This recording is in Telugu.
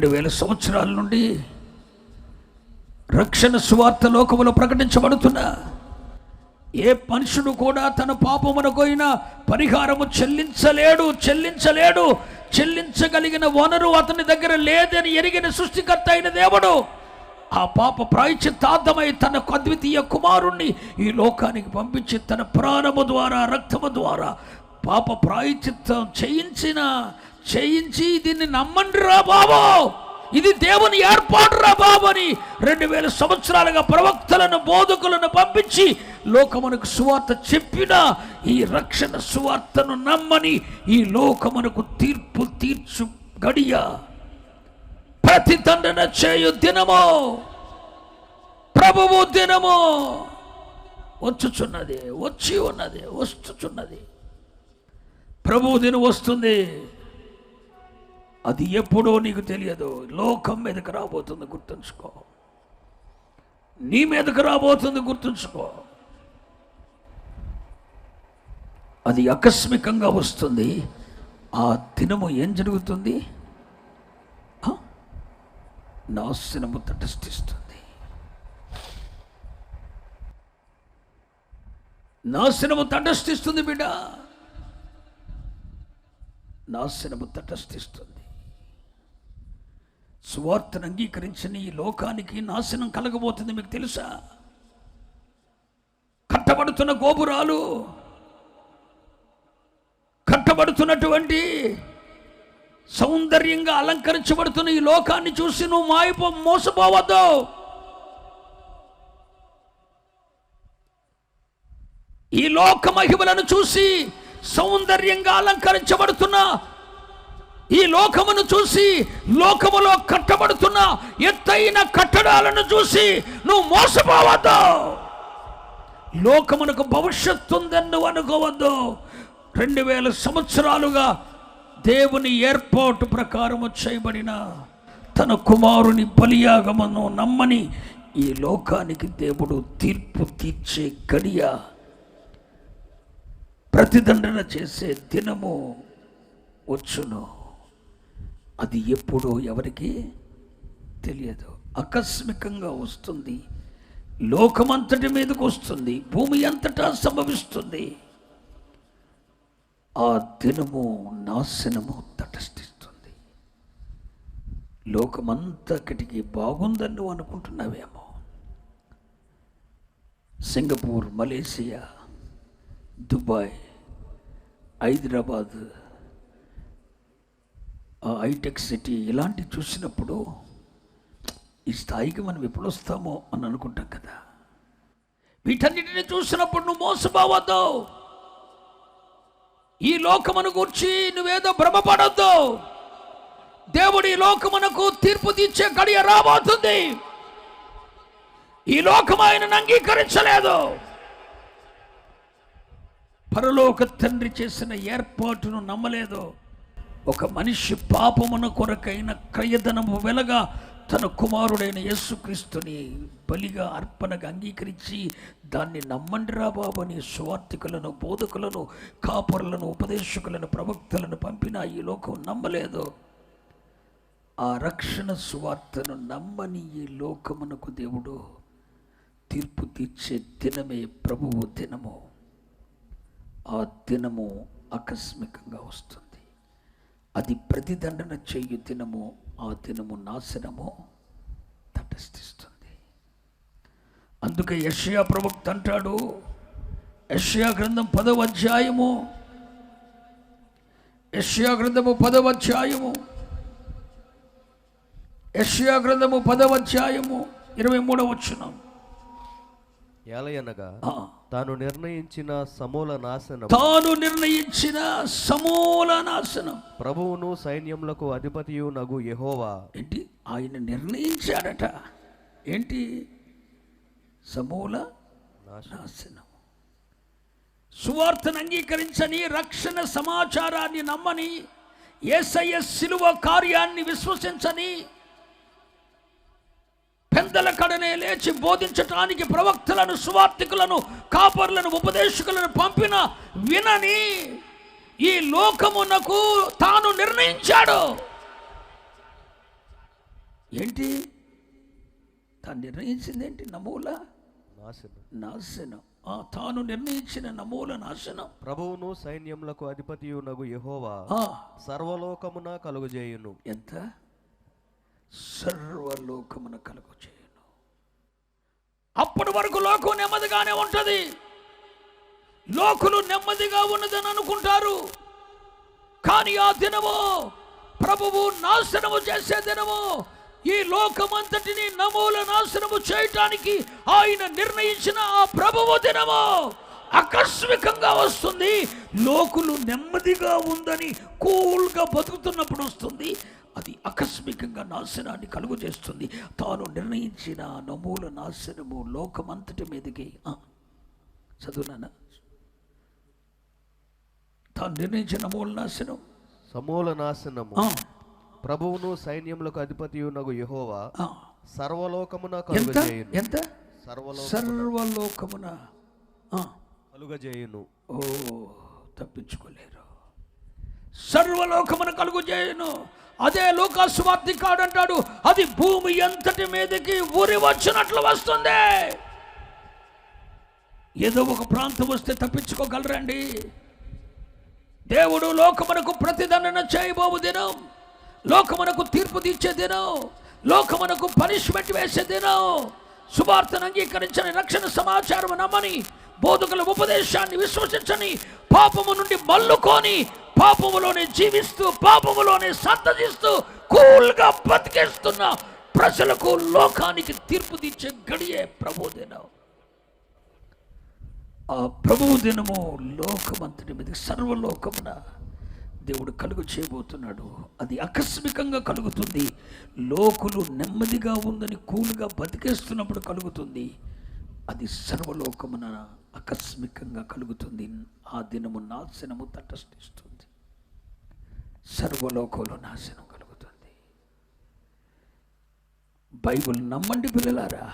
రెండు వేల సంవత్సరాల నుండి రక్షణ సువార్త లోకములో ప్రకటించబడుతున్నా ఏ మనుషుడు కూడా తన పాపమునకైనా పరిహారము చెల్లించలేడు చెల్లించలేడు. చెల్లించగలిగిన వనరు అతని దగ్గర లేదని ఎరిగిన సృష్టికర్త అయిన దేవుడు ఆ పాప ప్రాయచిత్తార్థమై తన అద్వితీయ కుమారుణ్ణి ఈ లోకానికి పంపించి తన ప్రాణము ద్వారా రక్తము ద్వారా పాప ప్రాయచిత్తం చేయించిన చేయించి దీన్ని నమ్మండి రా బాబో. ఇది దేవుని ఏర్పాటు రా బాబు అని రెండు వేల సంవత్సరాలుగా ప్రవక్తలను బోధకులను పంపించి లోకమునకు సువార్త చెప్పిన ఈ రక్షణ సువార్తను నమ్మని ఈ లోకమునకు తీర్పు తీర్చు గడియ. ప్రతిదండన చేయు దినము ప్రభువు దినము వచ్చుచున్నది వచ్చి ఉన్నది వస్తుచున్నది. ప్రభువు దినం వస్తుంది. అది ఎప్పుడో నీకు తెలియదు. లోకం మీదకి రాబోతుంది గుర్తుంచుకో. నీ మీదకి రాబోతుంది గుర్తుంచుకో. అది ఆకస్మికంగా వస్తుంది. ఆ దినము ఏం జరుగుతుంది? నాశనము తటస్థిస్తుంది. నాశనము తటస్థిస్తుంది బిడ్డ. నాశనము తటస్థిస్తుంది. సువార్తను అంగీకరించిన ఈ లోకానికి నాశనం కలగబోతుంది మీకు తెలుసా? కట్టబడుతున్న గోపురాలు కట్టబడుతున్నటువంటి సౌందర్యంగా అలంకరించబడుతున్న ఈ లోకాన్ని చూసి నువ్వు మాయపో మోసపోవద్దు. ఈ లోక మహిమలను చూసి సౌందర్యంగా అలంకరించబడుతున్న ఈ లోకమును చూసి లోకములో కట్టబడుతున్న ఎత్తైన కట్టడాలను చూసి నువ్వు మోసపోవద్దు. లోకమునకు భవిష్యత్తు ఉందని నువ్వు అనుకోవద్దు. రెండు వేల సంవత్సరాలుగా దేవుని ఏర్పాటు ప్రకారము చేయబడిన తన కుమారుని బలియాగమను నమ్మని ఈ లోకానికి దేవుడు తీర్పు తీర్చే గడియ ప్రతిదండన చేసే దినము వచ్చును. అది ఎప్పుడో ఎవరికి తెలియదు. ఆకస్మికంగా వస్తుంది. లోకమంతటి మీదకు వస్తుంది. భూమి అంతటా సంభవిస్తుంది. ఆ దినము నాశనము తటస్థిస్తుంది. లోకమంతటికి బాగుందని నువ్వు అనుకుంటున్నావేమో. Singapore Malaysia Dubai Hyderabad hitech city ఇలాంటి చూసినప్పుడు ఈ స్థాయికి మనం ఎప్పుడు వస్తామో అని అనుకుంటాం కదా. వీటన్నిటిని చూసినప్పుడు నువ్వు మోసపోవద్దు. ఈ లోకమును గూర్చి నువ్వేదో భ్రమపడద్దు. దేవుడు ఈ లోకమునకు తీర్పు తీర్చే గడియ రాబోతుంది. ఈ లోకం ఆయనను అంగీకరించలేదు. పరలోక తండ్రి చేసిన ఏర్పాటును నమ్మలేదు. ఒక మనిషి పాపమున కొరకైన క్రయధనము వెలగా తన కుమారుడైన యేసుక్రీస్తుని బలిగా అర్పణగా అంగీకరించి దాన్ని నమ్మండిరా బాబని స్వార్థికులను బోధకులను కాపురులను ఉపదేశకులను ప్రవక్తలను పంపిన ఈ లోకం నమ్మలేదు. ఆ రక్షణ సువార్తను నమ్మని ఈ లోకమునకు దేవుడు తీర్పు తీర్చే దినమే ప్రభువు దినము. ఆ దినము ఆకస్మికంగా వస్తుంది. అది ప్రతిదండన చేయు దినము ఆ దినము నాశనము తటస్థిస్తుంది అందుకే యషయా ప్రవక్త అంటాడు యషయా గ్రంథం పదవ అధ్యాయము యషయా గ్రంథము పదవ అధ్యాయము యషయా గ్రంథము పదవ అధ్యాయము ఇరవై మూడవ వచ్చినాం ఏలయనగా. తాను నిర్ణయించిన సమూల నాశనం. తాను నిర్ణయించిన సమూల నాశనం. ప్రభువును సైన్యములకు అధిపతియు నగు యెహోవా. ఏంటి? ఆయన నిర్ణయించాడట. ఏంటి? సమూల నాశనం. సువార్తను అంగీకరించని రక్షణ సమాచారాన్ని నమ్మని ఏసయ్య శిలువ కార్యాన్ని విశ్వసించని పెందల కడనే లేచి బోధించటానికి ప్రవక్తలను సువార్థికులను కాపర్లను ఉపదేశకులను పంపిన వినని ఈ లోకమునకు తాను నిర్ణయించాడు. ఏంటి? తాను నిర్ణయించింది ఏంటి నమూల నాశనం. తాను నిర్ణయించిన నమూల నాశనం. ప్రభువును సైన్యములకు అధిపతియు నగు యెహోవా సర్వలోకమున కలుగజేయును. ఎంత? సర్వలోకమున కలుగు చేయను అప్పటి వరకు లోకం నెమ్మదిగానే ఉంటుంది. లోకులు నెమ్మదిగా ఉన్నదని అనుకుంటారు. కానీ ఆ దినము ప్రభువు నాశనము చేసే దినము ఈ లోకమంతటిని నమూల నాశనము చేయటానికి ఆయన నిర్ణయించిన ఆ ప్రభువు దినము ఆకస్మికంగా వస్తుంది. లోకులు నెమ్మదిగా ఉందని కూల్గా బతుకుతున్నప్పుడు వస్తుంది. అది ఆకస్మికంగా నాశనాన్ని కలుగు చేస్తుంది తాను నిర్ణయించిన నమూల నాశనము లోకమంతటి మీదకి. ఆ, చదువునానా? తాను నిర్ణయించిన నమూల నాశనం. సమూల నాశనము. ప్రభువును సైన్యములకు అధిపతియు నగు యెహోవా. సర్వలోకమున ఎంత? కలుగజేయును. ఎంత? సర్వలో సర్వలోకమున. కలుగజేయును. ఓ తప్పించుకోలేరు. సర్వలోకమున కలుగు చేయను అదే లోకాసువార్తి కాడంటాడు అది భూమి ఎంతటి మీదకి ఊరి వచ్చినట్లు వస్తుంది. ఏదో ఒక ప్రాంతం వస్తే తప్పించుకోగలరండి. దేవుడు లోకమునకు ప్రతిదండన చేయబోవు దినం లోకమునకు తీర్పు తీర్చే దినం లోకమునకు పనిష్మెంట్ వేసే దినం. సువార్తను అంగీకరించని రక్షణ సమాచారం నమ్మని బోధకుల ఉపదేశాన్ని విశ్వసించని పాపము నుండి మల్లుకొని పాపములోనే జీవిస్తూ పాపములోనే సంతతిస్తూ కూల్గా బతికేస్తున్న ప్రజలకు లోకానికి తీర్పు తీర్చే గడియే ప్రభు దినం. ఆ ప్రభువు దినము లోకమంతటి మీద సర్వలోకమున దేవుడు కలుగు చేయబోతున్నాడు. అది ఆకస్మికంగా కలుగుతుంది. లోకులు నెమ్మదిగా ఉందని కూలుగా బతికేస్తున్నప్పుడు కలుగుతుంది. అది సర్వలోకమున ఆకస్మికంగా కలుగుతుంది. ఆ దినము నాశనము తటస్థిస్తుంది. సర్వలోకంలో నాశనం కలుగుతుంది. బైబిల్ నమ్మండి పిల్లలారా.